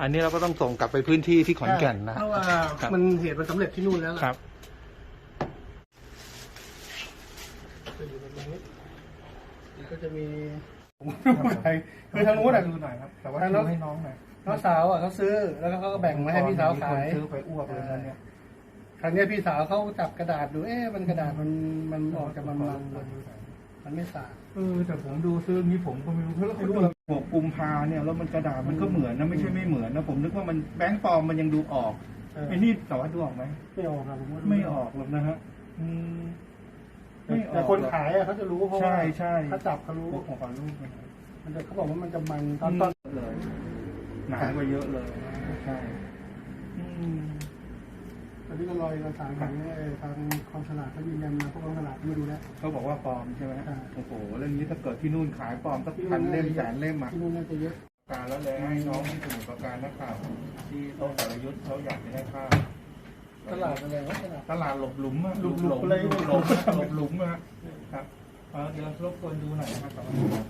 อันนี้เราก็ต้องส่งกลับไปพื้นที่ที่ขอนแก่นนะเพราะว่าครับมันเหตุมันสำเร็จที่นู่นแล้วล่ะครับจะอยู่แบบนี้มันก็จะมีผมไม่รู้ใครคือทางนู้นอะดูหน่อยครับแต่ว่าทางน้องดูให้น้องหน่อยน้องสาวอะเขาซื้อแล้วก็เขาก็แบ่งมาให้พี่สาวขายมีคนซื้อไปอ้วกเลยนะเนี่ยครั้งนี้ยพี่สาวเขาจับกระดาษดูเอ๊ะมันกระดาษมันมันออกจากมันมัน มันไม่สะอาดเออแต่ผมดูซื้ออย่างนี้ผมก็ไม่รู้เพราะเขาดูหกกุมภาเนี่ยแล้วมันกระดาษมันก็เหมือนนะไม่ใช่ไม่เหมือนนะผมนึกว่ามันแบงค์ปลอมมันยังดูออกเออไอ้นี่แต่ว่าดูออกไหมไม่ออกครับผมว่าไม่ออกหรอกนะฮะอืมไม่ออกแต่คนขายอะเขาจะรู้เพราะว่าใช่ใช่เขาจับเขารู้พวกของความรูปนะฮะมันจะเขาบอกว่ามันจะมันตอนต้นเลยหนากว่าเยอะเลยใช่อืม ตอนนี้ก็รอเอกสารของเอ่อทางกองสลากเขายืนยันมาพวกกองสลากไม่รู้แล้ว เขาบอกว่าปลอมใช่ไหมใช่ โอ้โหเรื่องนี้ถ้าเกิดที่นู่นขายปลอมสักพันเล่มแสนเล่มอะที่นู่นน่าจะเยอะการแล้วเลยให้น้องที่สมุทรปราการนักข่าวที่โต๊ะสารยุทธ์เขาอยากจะได้ข้าวตลาดอะไรวะตลาดตลาดหลบหลุมอะหลุมหลุมหอะไรลุมหลบหลบหลุมอะครับเออเดี๋ยวรบกวนดูหน่อยนะครับแต่ว่า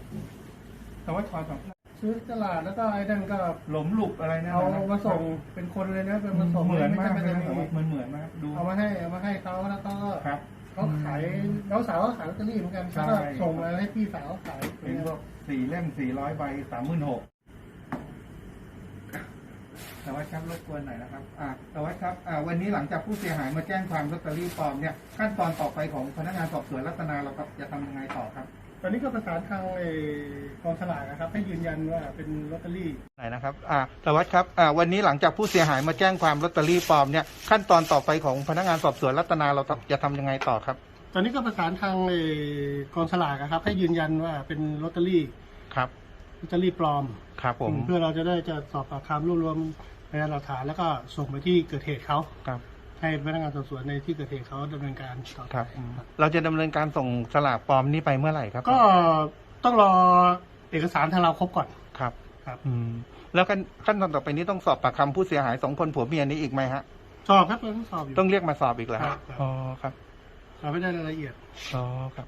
แต่ว่าชอยแบบ ซื้อตลาดแล้วก็ไอ้นั่นก็หลุมหลุบอะไรนะเอามาส่งเป็นคนเลยนะเป็นมาส่งเหมือนมากไใช่เลยเป็นะนแต่ว่าเหมือนเหมือนมากดูเอามาให้เอามาให้เขาแล้วก็ครับเขาขายน้องสาวเขาขายลอตเตอรี่เหมือนกันใช่เขาก็ส่งมาให้พี่สาวขายเป็นพวกสี่เล่มสี่ร้อยใบสามหมื่นหกแต่ว่าครับรบกวนหน่อยนะครับ อ่าแต่ว่าครับ อ่า วันนี้หลังจากผู้เสียหายมาแจ้งความลอตเตอรี่ปลอมเนี่ยขั้นตอนต่อไปของพนักงานสอบสวนรัตนาเราครับจะทำยังไงต่อครับ ตอนนี้ก็ประสานทางเอ่อกองสลากนะครับให้ยืนยันว่าเป็นลอตเตอรี่ไหนนะครับอ่าแต่ว่าครับอ่าวันนี้หลังจากผู้เสียหายมาแจ้งความลอตเตอรี่ปลอมเนี่ยขั้นตอนต่อไปของพนักงานสอบสวนรัตนาเราจะทำยังไงต่อครับ ตอนนี้ก็ประสานทางเอ่อกองสลากนะครับให้ยืนยันว่าเป็นลอตเตอรี่ครับลอตเตอรี่ปลอม ครับผมเพื่อเราจะได้จะสอบปากคำรวบรวมพยานหลักฐานแล้วก็ส่งไปที่เกิดเหตุเขาครับ ให้พนักงานสอบสวนในที่เกิดเหตุเขาดำเนินการต่อไปครับอืมเราจะดำเนินการส่งสลากปลอมนี้ไปเมื่อไหร่ครับก็ต้องรอเอกสารทางเราครบก่อน ครับ ครับ อืม แล้วขั้นขั้นตอนต่อไปนี้ต้องสอบปากคำผู้เสียหายสองคนผัวเมียนี้อีกไหมฮะ สอบครับเราต้องสอบอยู่ ต้องเรียกมาสอบอีกเหรอครัฮะบครับ อ๋อครับ สอบไม่ได้รายละเอียด อ๋อครับ